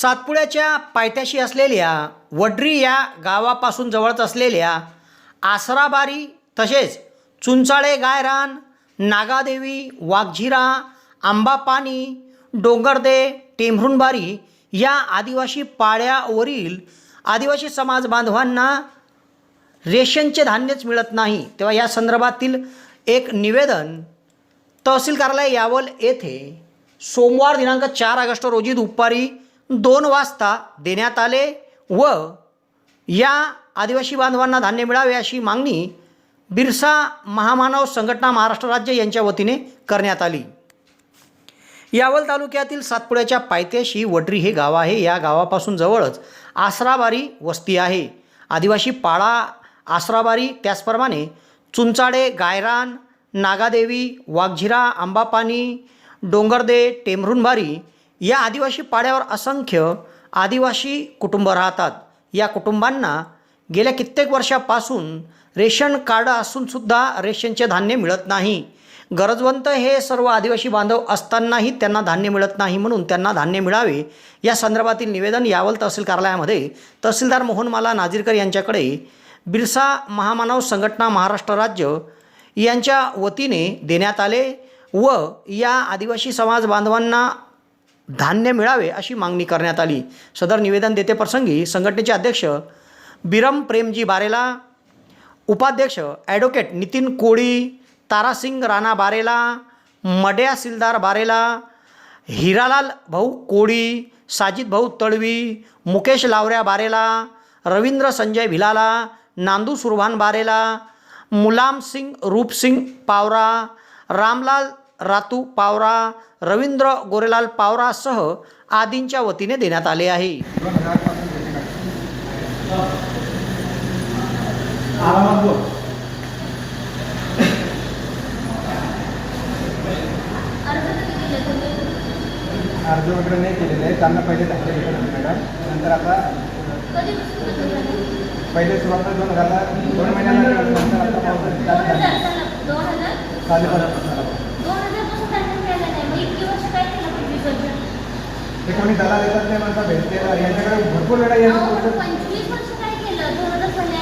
सातपुड्याच्या पायथ्याशी असलेल्या वड्री या गावापासून जवळच असलेल्या आसराबारी तसेच चुंचाळे गायरान नागादेवी वाघझिरा आंबापानी डोंगरदे टेंभरुणबारी या आदिवासी पाळ्यावरील आदिवासी समाज बांधवांना रेशनचे धान्यच मिळत नाही. तेव्हा या संदर्भातील एक निवेदन तहसील कार्यालय यावल येथे सोमवार दिनांक चार ऑगस्ट रोजी दुपारी दोन वाजता देण्यात आले व या आदिवासी बांधवांना धान्य मिळावे अशी मागणी बिरसा महामानव संघटना महाराष्ट्र राज्य यांच्या वतीने करण्यात आली. यावल तालुक्यातील सातपुड्याच्या पायथ्याशी वड्री हे गाव आहे. या गावापासून जवळच आसराबारी वस्ती आहे. आदिवासी पाळा आसराबारी त्याचप्रमाणे चुंचाडे गायरान नागादेवी वाघझिरा आंबापानी डोंगरदे टेमरुणबारी या आदिवासी पाड्यावर असंख्य आदिवासी कुटुंब राहतात. या कुटुंबांना गेल्या कित्येक वर्षापासून रेशन कार्ड असूनसुद्धा रेशनचे धान्य मिळत नाही. गरजवंत हे सर्व आदिवासी बांधव असतानाही त्यांना धान्य मिळत नाही म्हणून त्यांना धान्य मिळावे या संदर्भातील निवेदन यावल तहसील कार्यालयामध्ये. तहसीलदार मोहनमाला नाझीरकर यांच्याकडे बिरसा महामानव संघटना महाराष्ट्र राज्य यांच्या वतीने देण्यात आले व या आदिवासी समाज बांधवांना धान्य मिळावे अशी मागणी करण्यात आली. सदर निवेदन देते प्रसंगी संघटनेचे अध्यक्ष बिरम प्रेमजी बारेला उपाध्यक्ष ॲडव्होकेट नितीन कोळी तारासिंग राणा बारेला मड्या सिलदार बारेला हिरालाल भाऊ कोळी साजिद भाऊ तळवी मुकेश लावऱ्या बारेला रवींद्र संजय भिलाला नांदू सुरभान बारेला मुलाम सिंग रूपसिंग पावरा रामलाल रातू पावरा रवींद्र गोरेलाल पावरासह आदींच्या वतीने देण्यात आले आहे. अर्ज वगैरे नाही केलेले आहे त्यांना पहिले भेटत होते मॅडम. नंतर आता पहिले सुरुवात दोन हजार दोन महिन्याला नंतर आता साडेपाच झालं. दोन हजारपासून त्यांना मिळालं नाही मग इतकी वर्ष काय केलं पूर्वी सध्या ते कोणी दलाल येतात ते म्हणतात भेटते यांच्याकडे भरपूर वेळा येतात पंचवीस वर्ष काय केलं?